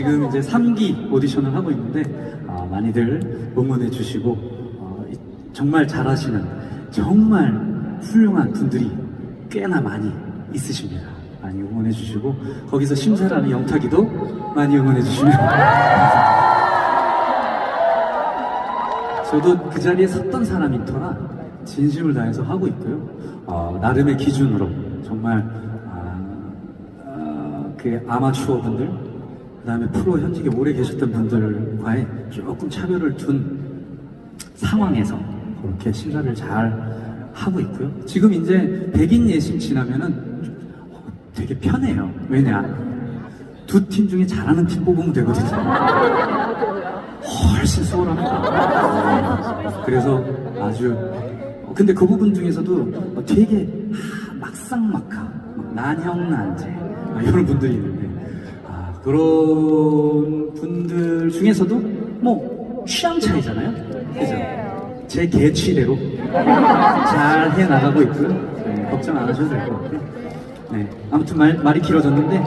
지금 이제 3기 오디션을 하고 있는데 아, 많이들 응원해 주시고 어, 이- 정말 잘하시는 정말 훌륭한 분들이 꽤나 많이 있으십니다. 많이 응원해 주시고 거기서 심사라는 영탁이도 많이 응원해 주시면 저도 그 자리에 섰던 사람인 터라 진심을 다해서 하고 있고요. 어, 나름의 기준으로 정말 아, 아, 그 아마추어 분들, 그 다음에 프로 현직에 오래 계셨던 분들과의 조금 차별을 둔 상황에서 그렇게 심사를 잘 하고 있고요. 지금 이제 백인 예심 지나면은 어, 되게 편해요. 왜냐? 두 팀 중에 잘하는 팀 뽑으면 되거든요. 훨씬 수월합니다. 그래서 아주 어, 근데 그 부분 중에서도 어, 되게 하, 막상막하 막 난형난제 막 이런 분들이 있는데 아, 그런 분들 중에서도 뭐 취향 차이잖아요. 그죠? 제 개취대로 잘 해 나가고 있고요. 네, 걱정 안 하셔도 될 것 같아요. 네, 아무튼 말, 말이 길어졌는데